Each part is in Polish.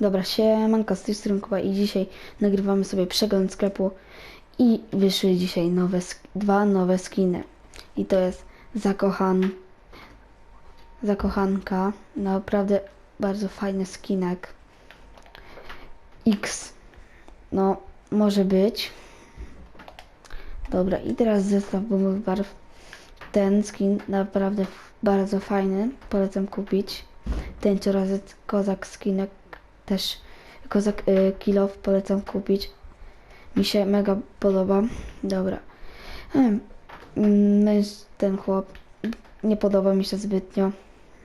Dobra, siemanko, z tej strony Kuba i dzisiaj nagrywamy sobie przegląd sklepu i wyszły dzisiaj nowe, dwa nowe skiny. I to jest Zakochan, Zakochanka, naprawdę bardzo fajny skinek. X, no może być. Dobra, i teraz zestaw bombów barw. Ten skin naprawdę bardzo fajny, polecam kupić. Ten razem kozak skinek też kozak y, kilof polecam kupić. Mi się mega podoba. Dobra. Mm, męż- Ten chłop nie podoba mi się zbytnio.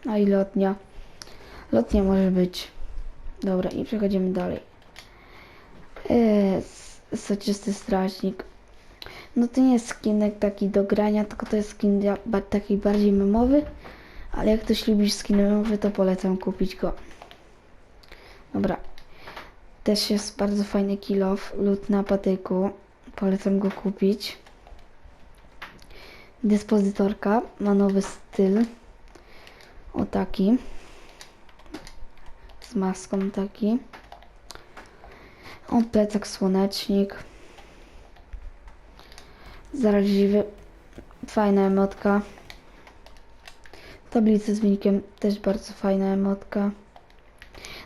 A i lotnia. Lotnia może być. Dobra, i przechodzimy dalej. S- soczysty strażnik. No to nie jest skinek taki do grania, tylko to jest skin taki bardziej memowy. Ale jak ktoś lubi skin memowy, to polecam kupić go. Dobra. Też jest bardzo fajny kill off, lód na patyku. Polecam go kupić. Dyspozytorka ma nowy styl. O taki. Z maską taki. O plecak słonecznik. Zaraźliwy. Fajna emotka. Tablice z wynikiem też bardzo fajna emotka.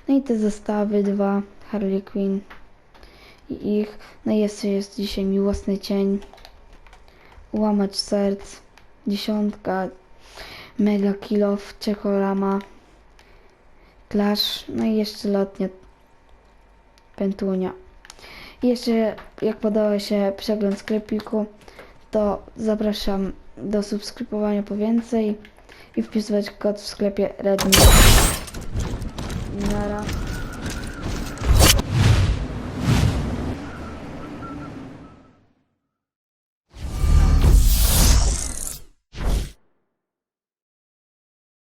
No i te zestawy dwa Harley Quinn i ich. No i jeszcze jest dzisiaj miłosny cień. Łamacz serc. Dziesiątka. Mega kilof. Czekolama. Clash. No i jeszcze lotnia. Pentunia. I jeszcze jak podoba się przegląd sklepiku, to zapraszam do subskrybowania po więcej i wpisywać kod w sklepie Redmi. на